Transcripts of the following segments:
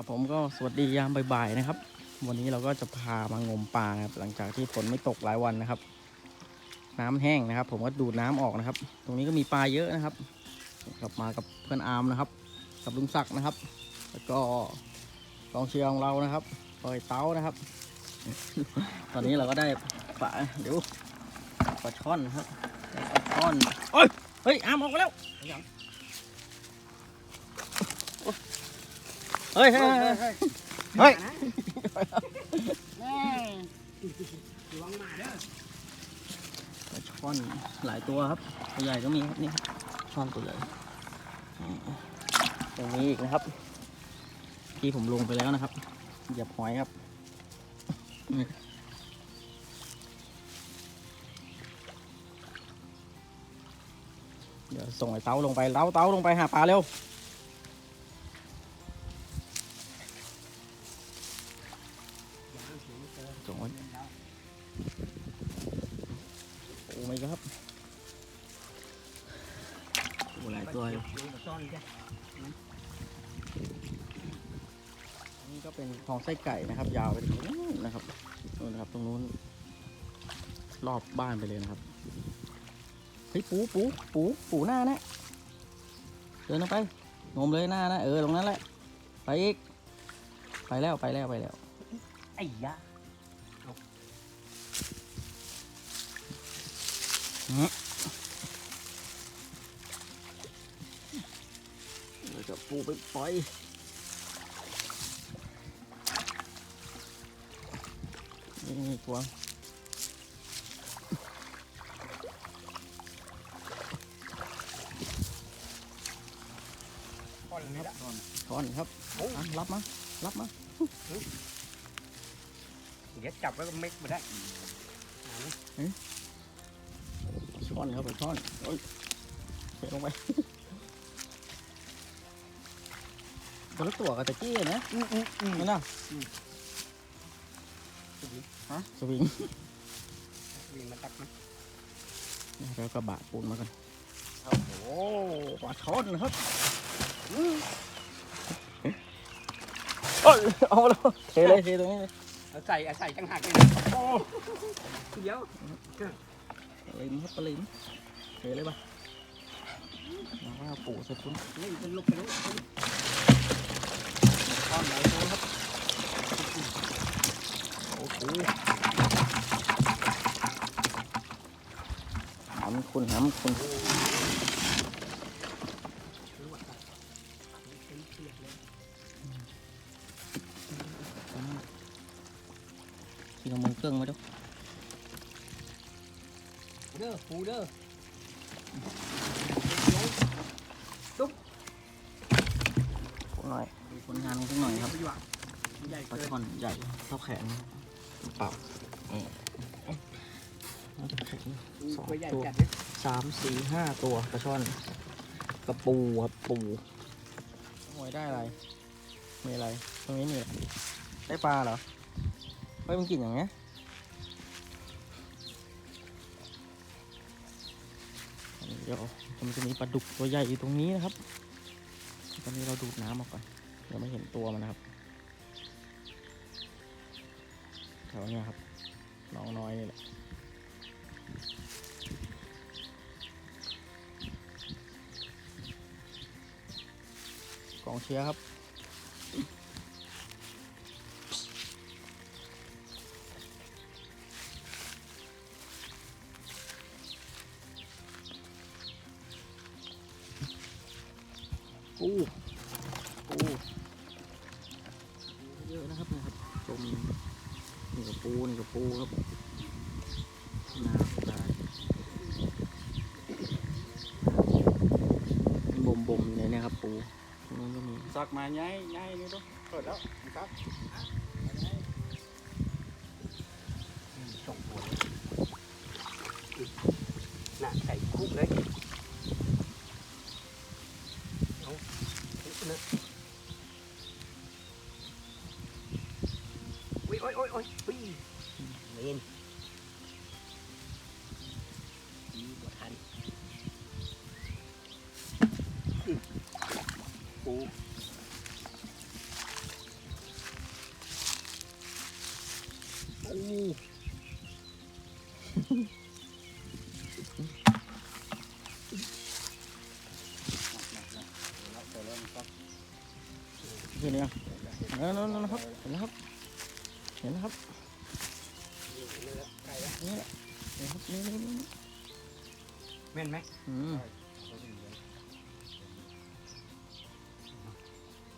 ครับผมก็สวัสดียามบ่ายๆนะครับ วันนี้เราก็จะพามางมปลาครับหลังจากที่ฝนไม่ตกหลายวันนะครับ น้ำแห้งนะครับ ผมก็ดูดน้ำออกนะครับ ตรงนี้ก็มีปลาเยอะนะครับ กลับมากับเพื่อนอาร์มนะครับ กับลุงศักดิ์นะครับ แล้วก็กองเชียร์ของเรานะครับปล่อยเต้านะครับ ตอนนี้เราก็ได้ปลาเดี๋ยวปลาช่อนนะครับปลาช่อนเอ้ยเฮ้ยอาร์มออกแล้ว ฮ้ยเฮ้ยเฮ้ยเฮ้ยเฮ้ยปลาช่อนหลายตัวครับตัวใหญ่ก็มีครับนี่ครับช่อนตัวใหญ่อืมยังมีอีกนะครับ ที่ผมลงไปแล้วนะครับเหยียบหอยครับเดี๋ยวส่งไอ้เต้าลงไปเต้าเต้าลงไปหาปลาเร็ว นี่ก็เป็นคลองไส้ไก่นะครับ ยาวไปถึงนู้นนะครับนู่นนะครับ ตรงนู้น รอบบ้านไปเลยนะครับเฮ้ยปูปูปูปูหน้านะเดินลงไปงมเลยหน้านะเออตรงนั้นแหละไปอีก ไปแล้วไปแล้วไปแล้วไอ้ยะเดี๋ ยวจะปูไปปล่อยนี่นี่ตัวช้อนครับอะรับมารับมาเดี๋ยวจับแล้วก็เม็กมาได้ช้อนครับไปช้อนโอ้ยเทลงไป ตัวละตัวกับตะกี้นะนั่นน่ะฮะสวิงวิ่งมาตักนะแล้วกระบะปูนมากันโอ้โหปลาช้อนนะครับอื้อเอ้ยเอามาแล้วเทเลยเทตรงนี้เลยเอาใส่เอาใส่จังหักเลยโอ้เดี๋ยวปลาลิมครับปลาลิมเทเลยป่ะมาว่าปูเสร็จปุ๊บ นี่เป็นลูกเป็นลูก ช้อนไหนตัวครับโอ้โหหำ คุณหำคุณกินเอามือเครื่องมาดูเด้อปูเด้อหน่อยดูผลงานสักหน่อยครับดีกว่าใหญ่ปลาเกินช่อนใหญ่เท่าแขนเปล่านี่น่าจะแข็งสองตัว สามสี่ห้าตัวปลาช่อนกระปูครับปูหวยได้อะไรมีอะไร ตรงนี้มีไรได้ปลาเหรอเฮ้ยมันกินอย่างเงี้ยเดี๋ยวมันจะมีปลาดุกตัวใหญ่อยู่ตรงนี้นะครับ ตอนนี้เราดูดน้ำออกก่อนเดี๋ยังไม่เห็นตัวมันนะครับแถวเนี้ยครับน้องน้อยนี่แหละ องเชียร์ครับปูปูเยอะนะครับนะครับจมนี่กับปูนี่กับปูครับน่าตายบ่มบ่มๆเลยนะครับปูตรง นู้นก็มีสักมาย้ายย้ายนี่ดูเปิดแล้วครับสองตัวน่ะใส่คุกเลย เห็นยังนั่นนั่นนะครับเห็นแล้วครับ เห็นแล้วครับไก่ละนี่แหละเห็นครับนี่นี่นี่นี่แม่นไหมอืม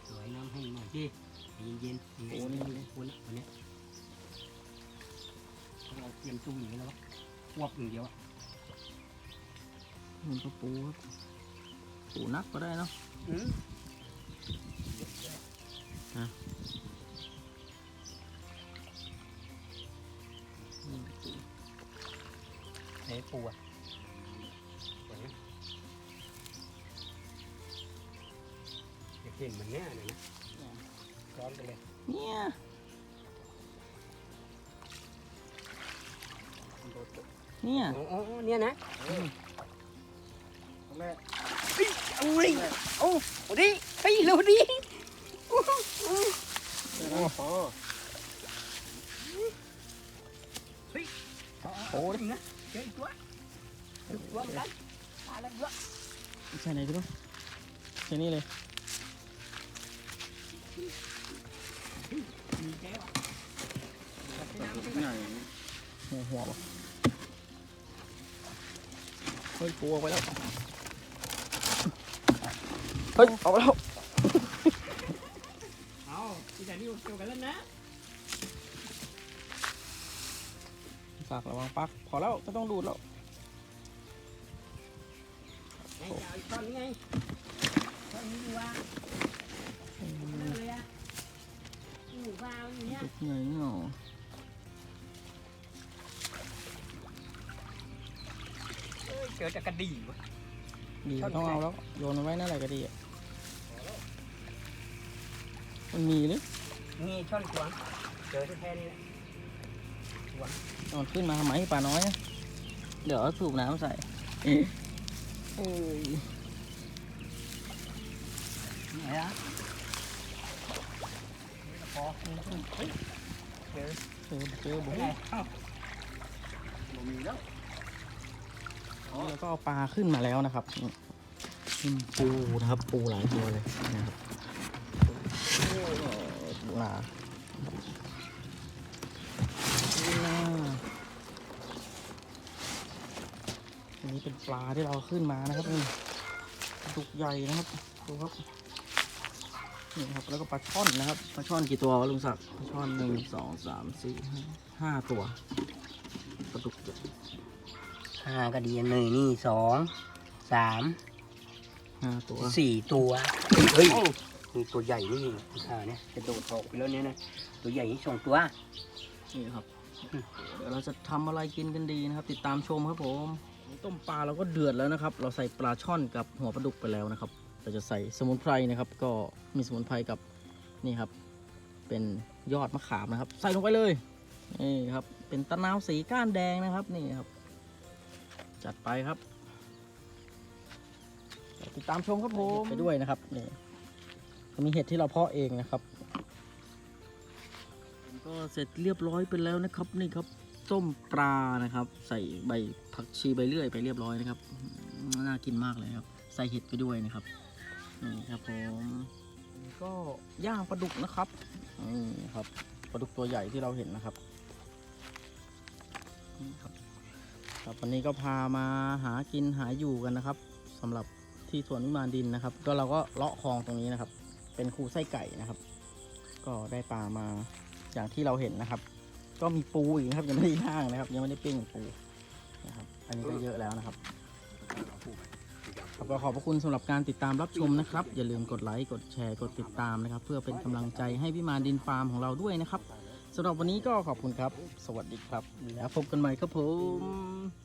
สวยน้ำให้หน่อยดิเย็นๆยังไงนี่เลยคุณวันนี้เราเตรียมตุ้มอย่างนี้แล้ววะควบอย่างเดียวอะมันก็ปูครับปูนักก็ได้เนาะ อืมอืมปูไหนปูอะสวยนะอยากเห็นเหมือนเนี้ยเดี๋ยวนะร้อนไปเลย เนี่ยเนี่ยอ๋ออ๋อเนี่ยนะแม่เอาเลยโอ้โหดิเฮ้ยเร็วดิ โอ้โหโอ้ยนะเจอตัวอีกตัวเหมือนกันตายแล้วเยอะใช่ไหนพี่ลูกใช่นี่เลยมีแก้วหัวหัวเฮ้ยปูออกไปแล้ว เฮ้ย ออกไปแล้ว เอาที่ไหนนี่เกี่ยวกันแล้วนะฝากระวังปักพอแล้วไม่ต้องดูดแล้วไงจะเอาอีกตอนนี้ไงตอนนี้ดูว่าเลยอะอยู่วาวอย่างเงี้ยตุกใหญ่เนาะเอ้ยเจอแต่กระดี่วะดีต้องเอาแล้ว โยนเอาไว้นั่นแหละก็ดีอะมันมีหรือ นี่ช่อนกวางเจอแค่นี้แหละตอนขึ้นมาทำไมปลาน้อยนะเดี๋ยวเอาสูบน้ำใส่เอ้ยไหนอะพอเฮ้ยเจอเจอเจอบุ้ไงเอ้าบ่มีแล้วแล้วก็เอาปลาขึ้นมาแล้วนะครับนี่นี่ปูนะครับปูหลายตัวเลยนะครับ ปูนาปูนาอันนี้เป็นปลาที่เราขึ้นมานะครับนี่ปลาดุกใหญ่นะครับดูครับนี่ครับแล้วก็ปลาช่อนนะครับปลาช่อนกี่ตัววะลุงศักดิ์ปลาช่อนหนึ่งสองสามสี่ห้าห้าตัวปลาดุกใหญ่ห้ากระดีหนึ่งนี่สองสามห้าตัวสี่ตัวเฮ้ย นี่ตัวใหญ่นี่อ่าเนี่ยจะโดดออกไปแล้วเนี่ยนะตัวใหญ่นี่สองตัวนี่ครับเดี๋ยวเราจะทำอะไรกินกันดีนะครับ ติดตามชมครับผมต้มปลาเราก็เดือดแล้วนะครับ เราใส่ปลาช่อนกับหัวปลาดุกไปแล้วนะครับเราจะใส่สมุนไพรนะครับ ก็มีสมุนไพรกับนี่ครับ เป็นยอดมะขามนะครับ ใส่ลงไปเลยนี่ครับ เป็นตะนาวสีก้านแดงนะครับนี่ครับ จัดไปครับ ติดตามชมครับผมไปด้วยนะครับนี่ ก็มีเห็ดที่เราเพาะเองนะครับ ก็เสร็จเรียบร้อยไปแล้วนะครับนี่ครับต้มปลานะครับ ใส่ใบผักชีใบเลื่อยไปเรียบร้อยนะครับน่ากินมากเลยครับ ใส่เห็ดไปด้วยนะครับนี่ครับผมก็ย่างปลาดุกนะครับนี่ครับปลาดุกตัวใหญ่ที่เราเห็นนะครับนี่ครับครับวันนี้ก็พามาหากินหาอยู่กันนะครับสำหรับที่สวนวิมานดินนะครับ ก็เราก็เลาะคลองตรงนี้นะครับ เป็นคูไส้ไก่นะครับ ก็ได้ปลามาอย่างที่เราเห็นนะครับ ก็มีปูอีกนะครับยังไม่ได้ย่างนะครับ ยังไม่ได้ปิ้งปูนะครับ อันนี้ก็เยอะแล้วนะครับครับขอบพระคุณสำหรับการติดตามรับชมนะครับ อย่าลืมกดไลค์กดแชร์กดติดตามนะครับ เพื่อเป็นกำลังใจให้พี่มารดินฟาร์มของเราด้วยนะครับสำหรับวันนี้ก็ขอบคุณครับ สวัสดีครับ แล้วพบกันใหม่ครับผม